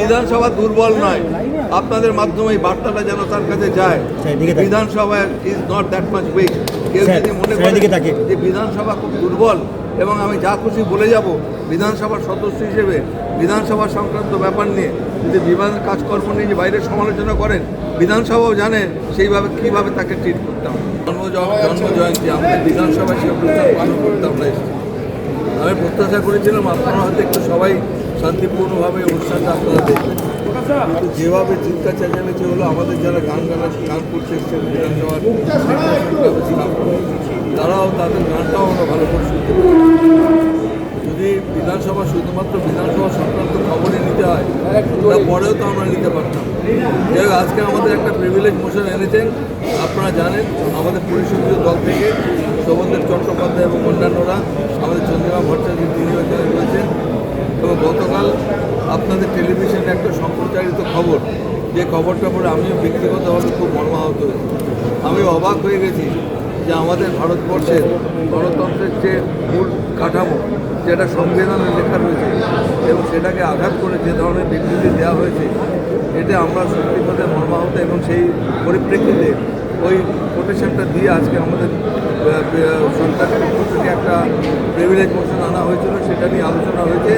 বিধানসভা দুর্বল নয়। আপনাদের মাধ্যমে এই বার্তাটা যেন তার কাছে যায়। Vidhan Sabha is not that much weak কেউ যদি মনে করে যে বিধানসভা খুব দুর্বল এবং আমি যা খুশি বলে যাব বিধানসভার সদস্য হিসেবে বিধানসভা সংক্রান্ত ব্যাপার নিয়ে যদি বিমান কাজকর্ম নিয়ে যে বাইরে সমালোচনা করেন বিধানসভাও জানে সেইভাবে কীভাবে তাকে ট্রিট করতাম জন্ম জন্ম জয়ন্তী আমরা বিধানসভায় সে পালন করতাম এসেছি। আমি প্রত্যাশা করেছিলাম আপনারা হয়তো একটু সবাই শান্তিপূর্ণভাবে অনুষ্ঠানটা আপনারা দেখবেন। কিন্তু যেভাবে চিন্তা চেঁচামেচি হলো, আমাদের যারা গান গানা গান বিধানসভার তারাও তাদের গানটাও আমরা ভালো করে শুনতে যদি বিধানসভা শুধুমাত্র বিধানসভা সংক্রান্ত খবরে নিতে হয় তারপরেও তো আমরা নিতে পারতাম। যাই আজকে আমাদের একটা প্রিভিলেজ মোশন এনেছেন। আপনারা জানেন, আমাদের পরিষদীয় দল থেকে শোভনদেব চট্টোপাধ্যায় এবং অন্যান্যরা আমাদের চন্দ্রিমা ভট্টাচার্য তিনিও এখানে রয়েছেন এবং গতকাল আপনাদের টেলিভিশনে একটা সম্প্রচারিত খবর। যে খবরটা পরে আমিও ব্যক্তিগতভাবে খুব মর্মাহত হয়েছি। আমি অবাক হয়ে গেছি যে আমাদের ভারতবর্ষের গণতন্ত্রের যে মূল কাঠামো, যেটা সংবিধানে লেখা রয়েছে এবং সেটাকে আঘাত করে যে ধরনের বিবৃতি দেওয়া হয়েছে, এতে আমরা সত্যি সত্যিভাবে মর্মাহত এবং সেই পরিপ্রেক্ষিতে ওই কোটেশনটা দিয়ে আজকে আমাদের সরকারের থেকে একটা প্রিভিলেজ মোশন আনা হয়েছিল সেটা নিয়ে আলোচনা হয়েছে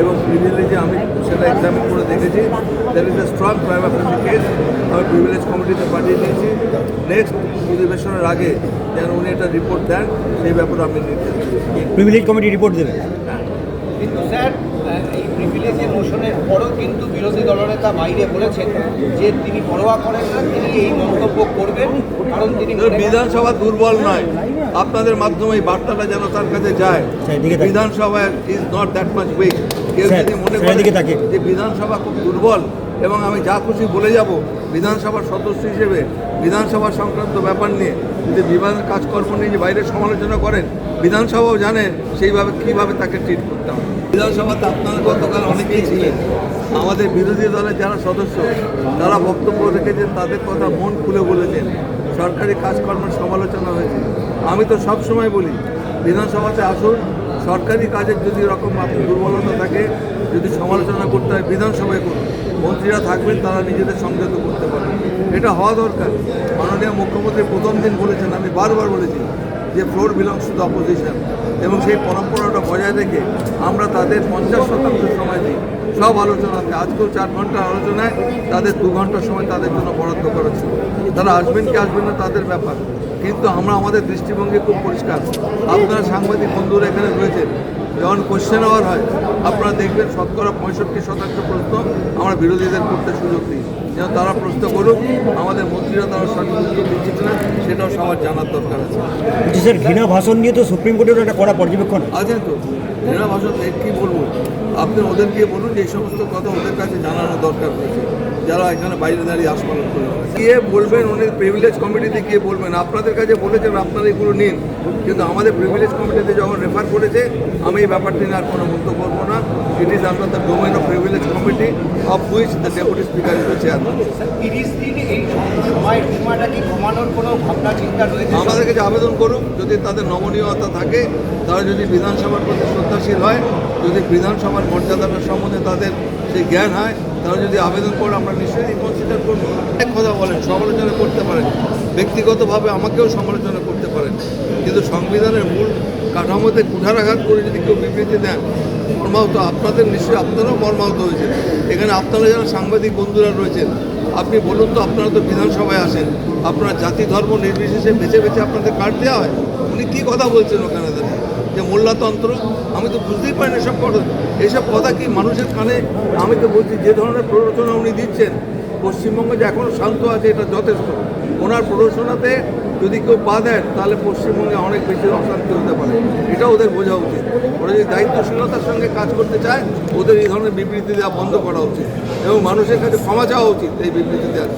এবং প্রিভিলেজে আমি সেটা এক্সামিন করে দেখেছি। That is a strong private case আমি প্রিভিলেজ কমিটিতে পাঠিয়ে দিয়েছি। নেক্সট অধিবেশনের আগে যেন উনি একটা রিপোর্ট দেন সেই ব্যাপারে আমি নির্দেশ প্রিভিলেজ কমিটি রিপোর্ট দেবেন কিন্তু স্যার এই প্রিভিলেজের মোশনের পরও কিন্তু বিরোধী দলনেতা বাইরে বলেছেন যে তিনি পরোয়া করেন না তিনি এই মন্তব্য করবেন কারণ তিনি বিধানসভা দুর্বল নয়। আপনাদের মাধ্যমে এই বার্তাটা যেন তার কাছে যায়। Vidhan Sabha is not that much weak কেউ যদি মনে করে যে বিধানসভা খুব দুর্বল এবং আমি যা খুশি বলে যাব বিধানসভার সদস্য হিসেবে বিধানসভা সংক্রান্ত ব্যাপার নিয়ে যদি বিমান কাজকর্ম নিয়ে যে বাইরে সমালোচনা করেন বিধানসভাও জানে সেইভাবে কীভাবে তাকে ট্রিট করতে হবে। বিধানসভাতে আপনারা গতকাল অনেকেই ছিলেন। আমাদের বিরোধী দলের যারা সদস্য, তারা বক্তব্য রেখেছেন, তাদের কথা মন খুলে বলেছেন। সরকারি কাজকর্মের সমালোচনা হয়েছে। আমি তো সব সময় বলি, বিধানসভাতে আসুন, সরকারি কাজের যদি রকম আপনার দুর্বলতা থাকে, যদি সমালোচনা করতে হয়, বিধানসভায় করুন। মন্ত্রীরা থাকবেন, তারা নিজেদের সংযত করতে পারেন এটা হওয়া দরকার। মাননীয় মুখ্যমন্ত্রী প্রথম দিন বলেছেন, আমি বারবার বলেছি যে floor belongs to the opposition এবং সেই পরম্পরাটা বজায় রেখে আমরা তাদের পঞ্চাশ শতাংশ সময় দিই। সব আলোচনাতে আজকেও চার ঘণ্টা আলোচনায় তাদের দু ঘণ্টা সময় তাদের জন্য বরাদ্দ করেছে তারা আসবেন কি আসবেন না তাদের ব্যাপার। কিন্তু আমরা আমাদের দৃষ্টিভঙ্গি খুব পরিষ্কার। আপনারা সাংবাদিক বন্ধুরা এখানে রয়েছেন। যখন কোশ্চেন আওয়ার হয় আপনারা দেখবেন শতকরা পঁয়ষট্টি শতাংশ প্রশ্ন আমরা বিরোধীদের করতে সুযোগ দিই। যেন তারা প্রশ্ন করুক আমাদের মন্ত্রীরা তারা সঠিক উত্তর দিচ্ছে কিনা সেটাও সবার জানার দরকার আছে। স্যার ঘৃণা ভাষণ নিয়ে তো সুপ্রিম কোর্টেরও একটা কড়া পর্যবেক্ষণ। আছেন তো? ঘৃণা ভাষণ কী বলব? আপনি ওদের গিয়ে বলুন যে এই সমস্ত কথা ওদের কাছে জানানো দরকার রয়েছে যারা এখানে বাইরে দাঁড়িয়ে আস্পালন করে গিয়ে বলবেন উনি প্রিভিলেজ কমিটিতে গিয়ে বলবেন? আপনাদের কাছে বলেছেন আপনারা এগুলো নিন। কিন্তু আমাদের প্রিভিলেজ কমিটিতে যখন রেফার করেছে আমি এই ব্যাপারটি নিয়ে আর কোনো মন্তব্য করব না। It is under the domain of privilege committee of which the deputy speaker is the chairman তিরিশ দিন এই সময় কি কমানোর কোনো ভাবনা চিন্তা রয়েছে? আমাদের কাছে আবেদন করুক যদি তাদের নমনীয়তা থাকে তারা যদি বিধানসভার প্রতি শ্রদ্ধাশীল হয় যদি বিধানসভার মর্যাদাটা সম্বন্ধে তাদের সেই জ্ঞান হয় তারা যদি আবেদন করে, আমরা নিশ্চয়ই কনসিডার করব। অনেক কথা বলেন, সমালোচনা করতে পারেন। ব্যক্তিগতভাবে আমাকেও সমালোচনা করতে পারেন। কিন্তু সংবিধানের মূল কাঠামোতে কুঠারাঘাত করে যদি কেউ বিবৃতি দেন, মর্মাহত আপনাদের নিশ্চয়ই, আপনারাও মর্মাহত হয়েছেন এখানে আপনারা যারা সাংবাদিক বন্ধুরা রয়েছেন, আপনি বলুন তো, আপনারা তো বিধানসভায় আসেন, আপনার জাতি ধর্ম নির্বিশেষে বেছে বেছে আপনাদের কার্ড দেওয়া হয়। উনি কী কথা বলছেন ওখানে? যে মোল্লাতন্ত্র, আমি তো বুঝতেই পারি না এসব কথা। এইসব কথা কি মানুষের কানে? আমি তো বলছি, যে ধরনের প্ররোচনা উনি দিচ্ছেন, পশ্চিমবঙ্গে যে এখনও শান্ত আছে, এটা যথেষ্ট। ওনার প্ররোচনাতে যদি কেউ পা দেন, তাহলে পশ্চিমবঙ্গে অনেক বেশি অশান্তি হতে পারে। এটা ওদের বোঝা উচিত। ওরা যদি দায়িত্বশীলতার সঙ্গে কাজ করতে চায়, ওদের এই ধরনের বিবৃতি দেওয়া বন্ধ করা উচিত। এবং মানুষের কাছে ক্ষমা চাওয়া উচিত এই বিবৃতি দেওয়ার।